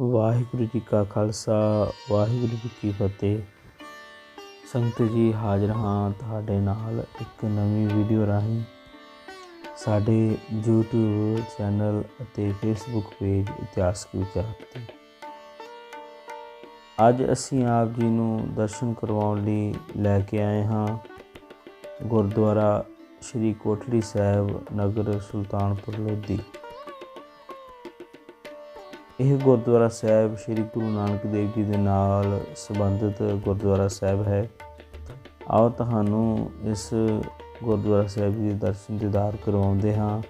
ਵਾਹਿਗੁਰੂ ਜੀ ਕਾ ਖਾਲਸਾ, ਵਾਹਿਗੁਰੂ ਜੀ ਕੀ ਫਤਿਹ। ਸੰਗਤ ਜੀ, ਹਾਜ਼ਰ ਹਾਂ ਤੁਹਾਡੇ ਨਾਲ ਇੱਕ ਨਵੀਂ ਵੀਡੀਓ ਰਾਹੀਂ। ਸਾਡੇ YouTube ਚੈਨਲ ਅਤੇ Facebook ਪੇਜ ਇਤਿਹਾਸਕ ਵਿਚਾਰ ਤੇ। ਅੱਜ ਅਸੀਂ ਆਪ ਜੀ ਨੂੰ ਦਰਸ਼ਨ ਕਰਵਾਉਣ ਲਈ ਲੈ ਕੇ ਆਏ ਹਾਂ। ਗੁਰਦੁਆਰਾ ਸ਼੍ਰੀ ਕੋਟਲੀ ਸਾਹਿਬ, ਨਗਰ ਸੁਲਤਾਨਪੁਰ ਲੋਧੀ। ਇਹ ਗੁਰਦੁਆਰਾ ਸਾਹਿਬ ਸ੍ਰੀ ਗੁਰੂ ਨਾਨਕ ਦੇਵ ਜੀ ਦੇ ਨਾਲ ਸੰਬੰਧਿਤ ਗੁਰਦੁਆਰਾ ਸਾਹਿਬ ਹੈ। ਆਓ ਤੁਹਾਨੂੰ ਇਸ ਗੁਰਦੁਆਰਾ ਸਾਹਿਬ ਜੀ ਦੇ ਦਰਸ਼ਨ ਦੀਦਾਰ ਕਰਵਾਉਂਦੇ ਹਾਂ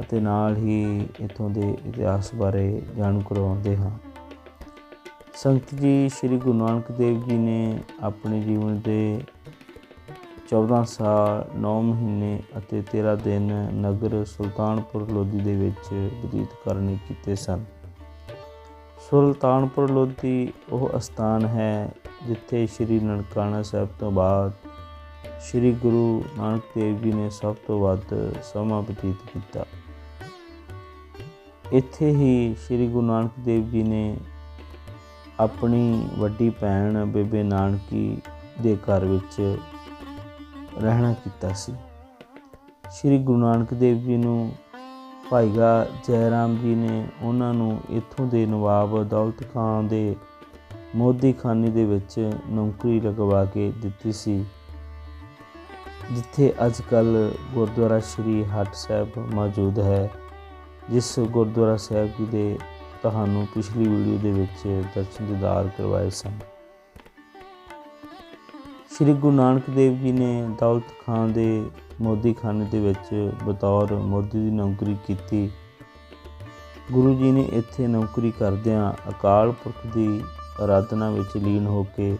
ਅਤੇ ਨਾਲ ਹੀ ਇਥੋਂ ਦੇ ਇਤਿਹਾਸ ਬਾਰੇ ਜਾਣੂ ਕਰਵਾਉਂਦੇ ਹਾਂ। ਸੰਗਤ ਜੀ, ਸ੍ਰੀ ਗੁਰੂ ਨਾਨਕ ਦੇਵ ਜੀ ਨੇ ਆਪਣੇ ਜੀਵਨ ਦੇ 14 ਸਾਲ 9 ਮਹੀਨੇ ਅਤੇ 13 ਦਿਨ ਨਗਰ ਸੁਲਤਾਨਪੁਰ ਲੋਧੀ ਦੇ ਵਿੱਚ ਬਤੀਤ ਕਰਨੇ ਕੀਤੇ ਸਨ। ਸੁਲਤਾਨਪੁਰ ਲੋਧੀ ਉਹ ਅਸਥਾਨ ਹੈ ਜਿੱਥੇ ਸ੍ਰੀ ਨਨਕਾਣਾ ਸਾਹਿਬ ਤੋਂ ਬਾਅਦ ਸ੍ਰੀ ਗੁਰੂ ਨਾਨਕ ਦੇਵ ਜੀ ਨੇ ਸਭ ਤੋਂ ਵੱਧ ਸਮਾਂ ਬਤੀਤ ਕੀਤਾ। ਇੱਥੇ ਹੀ ਸ੍ਰੀ ਗੁਰੂ ਨਾਨਕ ਦੇਵ ਜੀ ਨੇ ਆਪਣੀ ਵੱਡੀ ਭੈਣ ਬੇਬੇ ਨਾਨਕੀ ਦੇ ਘਰ ਵਿੱਚ ਰਹਿਣਾ ਕੀਤਾ ਸੀ। ਸ੍ਰੀ ਗੁਰੂ ਨਾਨਕ ਦੇਵ ਜੀ ਨੂੰ ਭਾਈਗਾ ਜੈਰਾਮ ਜੀ ਨੇ ਉਹਨਾਂ ਨੂੰ ਇੱਥੋਂ ਦੇ ਨਵਾਬ ਦੌਲਤ ਖਾਨ ਦੇ ਮੋਦੀ ਖਾਨੇ ਦੇ ਵਿੱਚ ਨੌਕਰੀ ਲਗਵਾ ਕੇ ਦਿੱਤੀ ਸੀ, ਜਿੱਥੇ ਅੱਜ ਕੱਲ ਗੁਰਦੁਆਰਾ ਸ੍ਰੀ ਹੱਟ ਸਾਹਿਬ ਮੌਜੂਦ ਹੈ, ਜਿਸ ਗੁਰਦੁਆਰਾ ਸਾਹਿਬ ਜੀ ਦੇ ਤੁਹਾਨੂੰ ਪਿਛਲੀ ਵੀਡੀਓ ਦੇ ਵਿੱਚ ਦਰਸ਼ਨ ਦੀਦਾਰ ਕਰਵਾਏ ਸਨ। ਸ੍ਰੀ ਗੁਰੂ ਨਾਨਕ ਦੇਵ ਜੀ ਨੇ ਦੌਲਤ ਖਾਨ ਦੇ ਮੋਦੀਖਾਨੇ ਦੇ ਵਿੱਚ ਬਤੌਰ ਮੋਦੀ ਦੀ ਨੌਕਰੀ ਕੀਤੀ। ਗੁਰੂ ਜੀ ਨੇ ਇੱਥੇ ਨੌਕਰੀ ਕਰਦਿਆਂ ਅਕਾਲ ਪੁਰਖ ਦੀ ਆਰਾਧਨਾ ਵਿੱਚ ਲੀਨ ਹੋ ਕੇ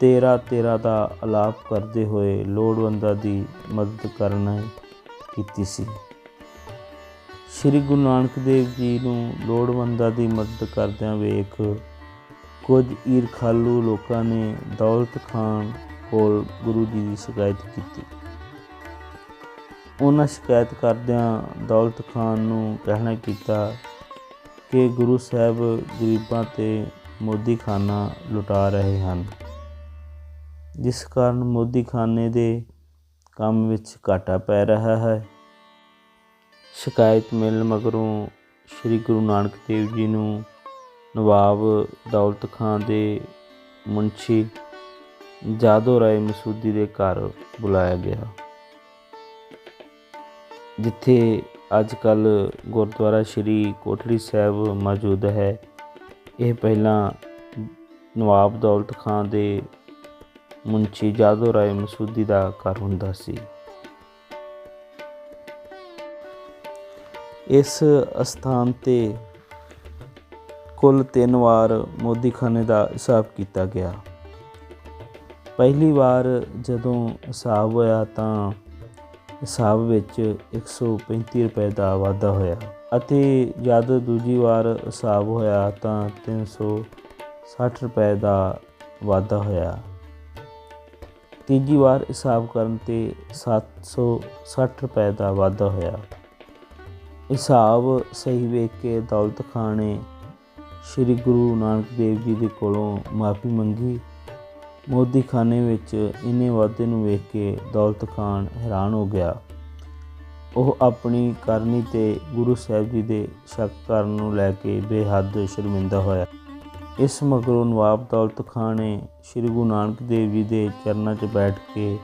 ਤੇਰਾ ਤੇਰਾ ਦਾ ਆਲਾਪ ਕਰਦੇ ਹੋਏ ਲੋੜਵੰਦਾਂ ਦੀ ਮਦਦ ਕਰਨਾ ਕੀਤੀ ਸੀ। ਸ੍ਰੀ ਗੁਰੂ ਨਾਨਕ ਦੇਵ ਜੀ ਨੂੰ ਲੋੜਵੰਦਾਂ ਦੀ ਮਦਦ ਕਰਦਿਆਂ ਵੇਖ ਕੁਝ ਈਰਖਾਲੂ ਲੋਕਾਂ ਨੇ ਦੌਲਤ ਖਾਨ ਕੋਲ ਗੁਰੂ ਜੀ ਦੀ ਸ਼ਿਕਾਇਤ ਕੀਤੀ। ਉਹਨਾਂ ਸ਼ਿਕਾਇਤ ਕਰਦਿਆਂ ਦੌਲਤ ਖਾਨ ਨੂੰ ਕਹਿਣਾ ਕੀਤਾ ਕਿ ਗੁਰੂ ਸਾਹਿਬ ਗਰੀਬਾਂ ਤੇ ਮੋਦੀ ਖਾਨਾ ਲੁਟਾ ਰਹੇ ਹਨ, ਜਿਸ ਕਾਰਨ ਮੋਦੀ ਖਾਨੇ ਦੇ ਕੰਮ ਵਿੱਚ ਘਾਟਾ ਪੈ ਰਿਹਾ ਹੈ। ਸ਼ਿਕਾਇਤ ਮਿਲਣ ਮਗਰੋਂ ਸ੍ਰੀ ਗੁਰੂ ਨਾਨਕ ਦੇਵ ਜੀ ਨੂੰ ਨਵਾਬ ਦੌਲਤ ਖਾਂ ਦੇ ਮੁਨਸ਼ੀ ਜਾਦੋ ਰਾਏ ਮਸੂਦੀ ਦੇ ਘਰ ਬੁਲਾਇਆ ਗਿਆ। ਜਿੱਥੇ ਅੱਜ ਕੱਲ ਗੁਰਦੁਆਰਾ ਸ਼੍ਰੀ ਕੋਠੜੀ ਸਾਹਿਬ ਮੌਜੂਦ ਹੈ। ਇਹ ਪਹਿਲਾਂ ਨਵਾਬ ਦੌਲਤ ਖਾਂ ਦੇ ਮੁਨਸ਼ੀ ਜਾਦੋ ਰਾਏ ਮਸੂਦੀ ਦਾ ਘਰ ਹੁੰਦਾ ਸੀ। ਇਸ ਸਥਾਨ ਤੇ ਕੁੱਲ ਤਿੰਨ ਵਾਰ ਮੋਦੀਖਾਨੇ ਦਾ ਹਿਸਾਬ ਕੀਤਾ ਗਿਆ। ਪਹਿਲੀ ਵਾਰ ਜਦੋਂ ਹਿਸਾਬ ਹੋਇਆ ਤਾਂ ਹਿਸਾਬ ਵਿੱਚ 135 ਰੁਪਏ ਦਾ ਵਾਧਾ ਹੋਇਆ ਅਤੇ ਜਦ ਦੂਜੀ ਵਾਰ ਹਿਸਾਬ ਹੋਇਆ ਤਾਂ 360 ਰੁਪਏ ਦਾ ਵਾਧਾ ਹੋਇਆ। ਤੀਜੀ ਵਾਰ ਹਿਸਾਬ ਕਰਨ ਤੇ 760 ਰੁਪਏ ਦਾ ਵਾਧਾ ਹੋਇਆ। ਹਿਸਾਬ ਸਹੀ ਵੇਖ ਕੇ ਦੌਲਤ ਖਾਨ ਨੇ ਸ੍ਰੀ ਗੁਰੂ ਨਾਨਕ ਦੇਵ ਜੀ ਦੇ ਕੋਲੋਂ ਮਾਫੀ ਮੰਗੀ। ਮੋਦੀ ਖਾਨੇ ਵਿੱਚ ਇੰਨੇ ਵਾਧੇ ਨੂੰ ਵੇਖ ਕੇ ਦੌਲਤ ਖਾਨ ਹੈਰਾਨ ਹੋ ਗਿਆ। ਉਹ ਆਪਣੀ ਕਰਨੀ ਤੇ ਗੁਰੂ ਸਾਹਿਬ ਜੀ ਦੇ ਸ਼ੱਕ ਕਰਨ ਨੂੰ ਲੈ ਕੇ ਬੇਹੱਦ ਸ਼ਰਮਿੰਦਾ ਹੋਇਆ। ਇਸ ਮਗਰੋਂ ਨਵਾਬ ਦੌਲਤ ਖਾਨ ਨੇ ਸ੍ਰੀ ਗੁਰੂ ਨਾਨਕ ਦੇਵ ਜੀ ਦੇ ਚਰਨਾਂ 'ਚ ਬੈਠ ਕੇ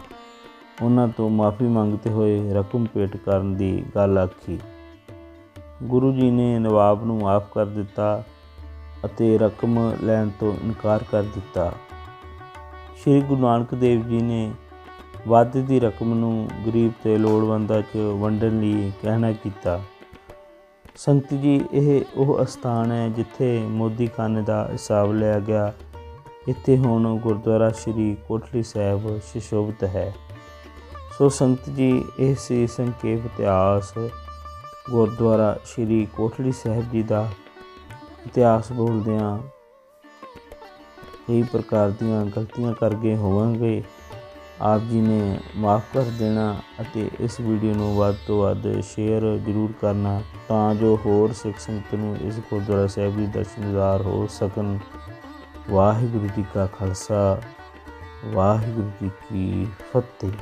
ਉਹਨਾਂ ਤੋਂ ਮਾਫੀ ਮੰਗਦੇ ਹੋਏ ਰਕਮ ਭੇਟ ਕਰਨ ਦੀ ਗੱਲ ਆਖੀ। ਗੁਰੂ ਜੀ ਨੇ ਨਵਾਬ ਨੂੰ ਮਾਫ ਕਰ ਦਿੱਤਾ ਅਤੇ ਰਕਮ ਲੈਣ ਤੋਂ ਇਨਕਾਰ ਕਰ ਦਿੱਤਾ। ਸ੍ਰੀ ਗੁਰੂ ਨਾਨਕ ਦੇਵ ਜੀ ਨੇ ਵਾਅਦੇ ਦੀ ਰਕਮ ਨੂੰ ਗਰੀਬ ਤੇ ਲੋੜਵੰਦਾਂ 'ਚ ਵੰਡਣ ਲਈ ਕਹਿਣਾ ਕੀਤਾ। ਸੰਤ ਜੀ, ਇਹ ਉਹ ਅਸਥਾਨ ਹੈ ਜਿੱਥੇ ਮੋਦੀ ਖਾਨੇ ਦਾ ਹਿਸਾਬ ਲਿਆ ਗਿਆ। ਇੱਥੇ ਹੁਣ ਗੁਰਦੁਆਰਾ ਸ੍ਰੀ ਕੋਟਲੀ ਸਾਹਿਬ ਸ਼ਿਸ਼ੋਭਤ ਹੈ। ਸੋ ਸੰਤ ਜੀ, ਇਹ ਸੀ ਸੰਖੇਪ ਇਤਿਹਾਸ। ਗੁਰਦੁਆਰਾ ਸ੍ਰੀ ਕੋਟਲੀ ਸਾਹਿਬ ਜੀ ਦਾ ਇਤਿਹਾਸ ਬੋਲਦੇ ਹਾਂ ਕਈ ਪ੍ਰਕਾਰ ਦੀਆਂ ਗਲਤੀਆਂ ਕਰ ਗਏ ਹੋਵਾਂਗੇ। ਆਪ ਜੀ ਨੇ ਮਾਫ ਕਰ ਦੇਣਾ ਅਤੇ ਇਸ ਵੀਡੀਓ ਨੂੰ ਵੱਧ ਤੋਂ ਵੱਧ ਸ਼ੇਅਰ ਜ਼ਰੂਰ ਕਰਨਾ ਤਾਂ ਜੋ ਹੋਰ ਸਿੱਖ ਸੰਗਤ ਨੂੰ ਇਸ ਗੁਰਦੁਆਰਾ ਸਾਹਿਬ ਦੀ ਦਰਸ਼ਨਦਾਰ ਹੋ ਸਕਣ। ਵਾਹਿਗੁਰੂ ਜੀ ਕਾ ਖਾਲਸਾ, ਵਾਹਿਗੁਰੂ ਜੀ ਕੀ ਫਤਿਹ।